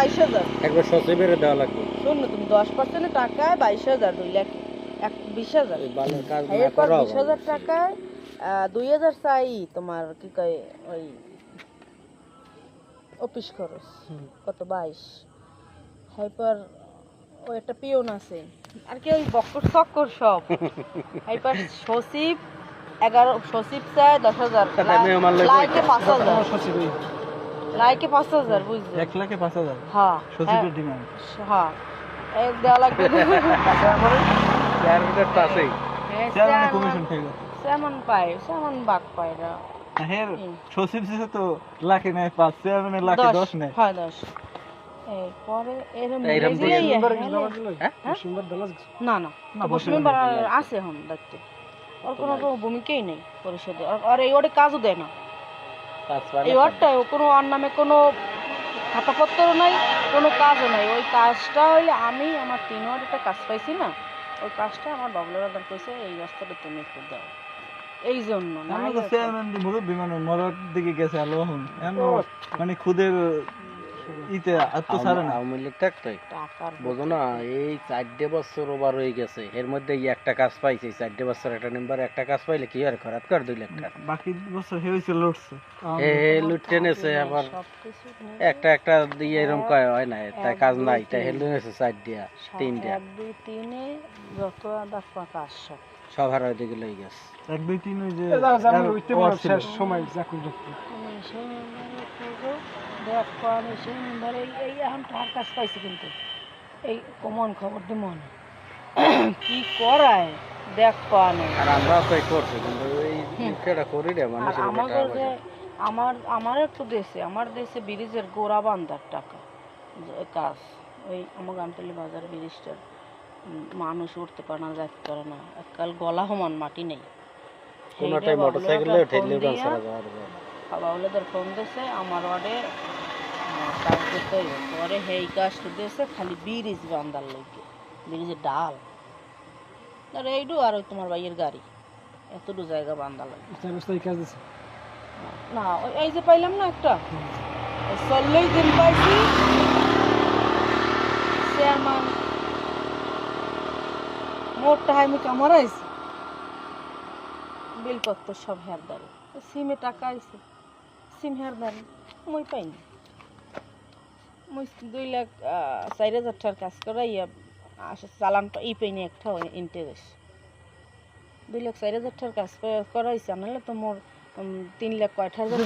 বাইশ হাজার। একবার সচিবের দেওয়া লাগবে। শোন তুমি দশ পার্সেন্টের টাকায় বাইশ হাজার দুই লাখ এক বিশ হাজার। এই বালের কাজ না এরপর বিশ হাজার টাকায় দুই হাজার চাই তোমার কি কয় ওই অফিস খরচ কত বাইশ। হাইপার ওই একটা পিওন আছে আর কি ওই বক্কর চক্কর সব। হাইপার সচিব এগারো সচিব চায় দশ হাজার পাঁচ হাজার। লাইকে পাঁচ হাজার বুঝলি? এক লাখে পাঁচ হাজার? হ্যাঁ। সচিবের ডিমান্ড। হ্যাঁ। এক দেওয়া লাগবে। তো আছেই হ্যাঁ, কমিশন সেমন পায় সেমন বাক পায় না হের হুম। সচিব শেষে তো লাখে নেয় পাঁচ চেয়ারম্যানের লাখে দশ নেয়। হয় দশ। এরপরে এরম এইরম রেগুলাই দিয়ে? না আছে এখন দেখতে। ওর কোনো তো ভূমিকাই নেই পরিষদে। আর- এই কাজও দেয় না। এই ওয়ার্ডটায় কোনো ওর নামে কোনো খাতাপত্র নাই কোনো কাজও নাই। ওই কাজটা হইলে আমি আমার তিন ওয়ার্ড একটা কাজ পাইছি না ওই কাজটা আমার বাবুলের আদান কইছে এই রাস্তাটা তুমি একটু দাও। এই জন্য মানে মরার দিকে গেছে আলো এখন এখন খুদের ইতে আত্মসারে না আওয়ামী লীগ থাকতোই বোঝো না এই চারটে বছর ওভার হয়ে গেছে। এর মধ্যে এই একটা কাজ পাইছে এই চারটে বছর একটা মেম্বার একটা কাজ পাইলে কি আর খরাত কর দুই লাখ টাকা? বাকি বছর হে হয়েছে লড়ছে এ লুটে নেছে আবার একটা একটা দিয়ে এরকম কয় হয় না তাই কাজ নাই তাই হেলু নেছে চার দিয়া তিন দিয়া এক দুই তিনে যত আদা কাজ সব সব হারাই দিকে লই গেছে। এক দুই তিন ওই যে শেষ সময় চাকরি আমি সেই মেম্বারে খোঁজো দেখ সেই এই এখন তার কাজ পাইছি কিন্তু। এই কমন খবর দিব না কি করায়? দেখ পানো। আর আমরা তো করছি কিন্তু এই সেটা করি রে আর মানুষের উপর আমাকে টাকা যে আমার আমার একটু দেশে আমার দেশে ব্রিজের গোড়া বান্ধার টাকা কাজ। ওই আমার গামতলি বাজার ব্রিজটার মানুষ উঠতে পারে না যাইতে পারে না। এককাল গলা সমান মাটি নেই। কোনোটাই মোটরসাইকেলে ঠেললে ফোন দিয়েছে আমার কাজ করতে পরে সেই কাজটা দিয়েছে খালি ব্রিজ ব্রিজের ডাল। আর এইটু আর তোমার ভাইয়ের গাড়ি। এতটুকু জায়গা লাগে। না এই যে পাইলাম না একটা? চল্লিশ দিন পাইছি। চেয়ারম্যান। মোটটা আইছে বিলপত্র সব হের দাঁড়ি সিমে টাকা আইছে। সিম হের দেন মই পাইনি মই দুই লাখ চার হাজার টাকার কাজ করাইয়া চালান পা- ই পাইনি একটা ইন্টারেস্ট দুই লাখ চাৰি হাজাৰ টাকার কাজ কৰা করাইছে নাহলে তো মোর তিন লাখ কয়টা হাজার